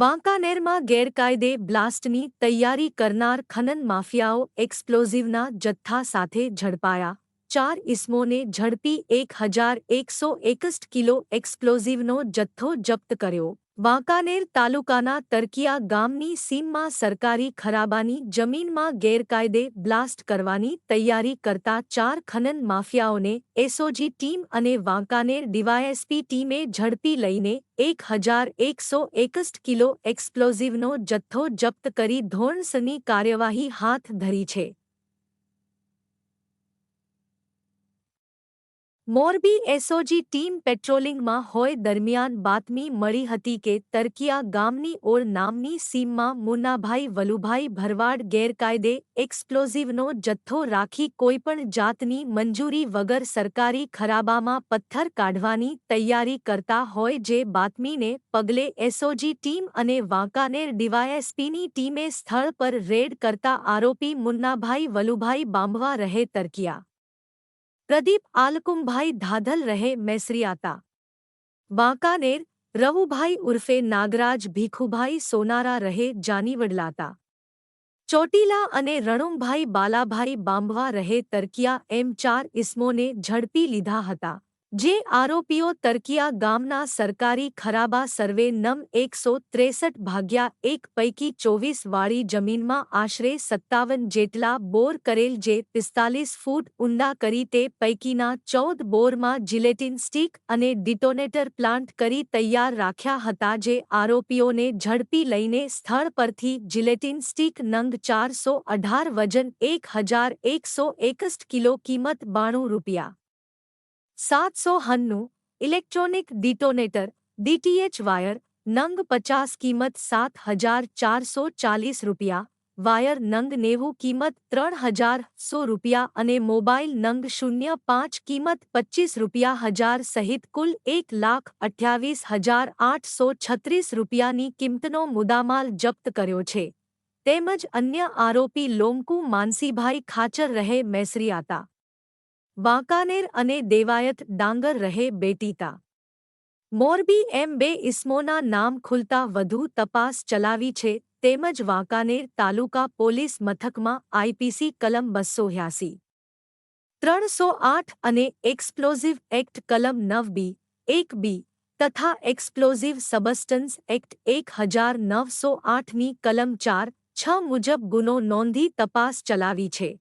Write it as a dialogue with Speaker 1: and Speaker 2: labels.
Speaker 1: વાંકાનેરમાં ગેરકાયદે બ્લાસ્ટની તૈયારી કરનાર ખનન માફિયાઓ એક્સપ્લોઝિવના જથ્થા સાથે ઝડપાયા. ચાર ઇસમોને ઝડપી એક હજાર એકસો એકસઠ કિલો એક્સપ્લોઝિવનો જથ્થો જપ્ત કર્યો. વાંકાનેર તાલુકાના તરકિયા ગામની સીમમાં સરકારી ખરાબાની જમીનમાં ગેરકાયદે બ્લાસ્ટ કરવાની તૈયારી કરતા ચાર ખનન માફિયાઓને એસઓજી ટીમ અને વાંકાનેર ડીવાયએસપી ટીમે ઝડપી લઈને એક હજાર એકસો એકસઠ કિલો એક્સપ્લોઝિવનો જથ્થો જપ્ત કરી ધોરણસરની કાર્યવાહી હાથ ધરી છે. મોરબી એસઓજી ટીમ પેટ્રોલિંગમાં હોય દરમિયાન બાતમી મળી હતી કે તરકિયા ગામની ઓળ નામની સીમમાં મુન્નાભાઈ વલુભાઈ ભરવાડ ગેરકાયદે એક્સપ્લોઝિવનો જથ્થો રાખી કોઈપણ જાતની મંજૂરી વગર સરકારી ખરાબામાં પથ્થર કાઢવાની તૈયારી કરતા હોય જે બાતમીને પગલે એસઓજી ટીમ અને વાંકાનેર ડીવાયએસપીની ટીમે સ્થળ પર રેડ કરતા આરોપી મુન્નાભાઈ વલુભાઈ બાંભવા રહે તરકિયા. પ્રદીપ આલકુંભાઈ ધાધલ રહે મેસરીયાતા. વાંકાનેર, રવુભાઈ ઉર્ફે નાગરાજ ભીખુભાઈ સોનારા રહે જાનીવડલાતા. ચોટીલા અને રણુમભાઈ બાલાભાઈ બાંભવા રહે તરકિયા એમ ચાર ઇસમોને ઝડપી લીધા હતા. જે આરોપીઓ તરકિયા ગામના સરકારી ખરાબા સર્વે નમ એકસો ત્રેસઠ ભાગ્યા એક પૈકી ચોવીસ વાળી જમીનમાં આશરે સત્તાવન જેટલા બોર કરેલ જે પિસ્તાલીસ ફૂટ ઊંડા કરી તે પૈકીના ચૌદ બોરમાં જિલેટિન સ્ટીક અને ડિટોનેટર પ્લાન્ટ કરી તૈયાર રાખ્યા હતા જે આરોપીઓને ઝડપી લઈને સ્થળ પરથી જિલેટિન સ્ટીક નંગ ચારસો અઢાર વજન એક હજાર એકસો એકસઠ કિલો કિંમત બાણું રૂપિયા સાતસો હન્નું ઇલેક્ટ્રોનિક ડિટોનેટર ડીટીએચ વાયર, નંગ પચાસ કિંમત સાત હજાર ચારસો ચાલીસ રૂપિયા, વાયર નંગ નેવું કિંમત ત્રણ હજાર સો રૂપિયા અને મોબાઈલ નંગ શૂન્ય પાંચ કિંમત પચ્ચીસ રૂપિયા હજાર સહિત કુલ એક લાખ અઠ્યાવીસ હજાર આઠસો છત્રીસ રૂપિયાની કિંમતનો મુદામાલ જપ્ત કર્યો છે. તેમજ અન્ય આરોપી લોમકુ માનસીભાઈ ખાચર રહે મેસરિયાતા. વાંકાનેર અને દેવાયત ડાંગર રહે બેટીતા. મોરબી એમ બે ઇસ્મોના નામ ખુલતા વધુ તપાસ ચલાવી છે, તેમજ વાંકાનેર તાલુકા પોલીસ મથકમાં આઈપીસી કલમ બસો યાસી. ત્રણસો આઠ અને એક્સપ્લોઝિવ એક્ટ કલમ નવ બી, એક બી, તથા એક્સપ્લોઝિવ સબસ્ટન્સ એક્ટ એક હજાર નવસો આઠની કલમ ચાર, છ મુજબ ગુનો નોંધી તપાસ ચલાવી છે.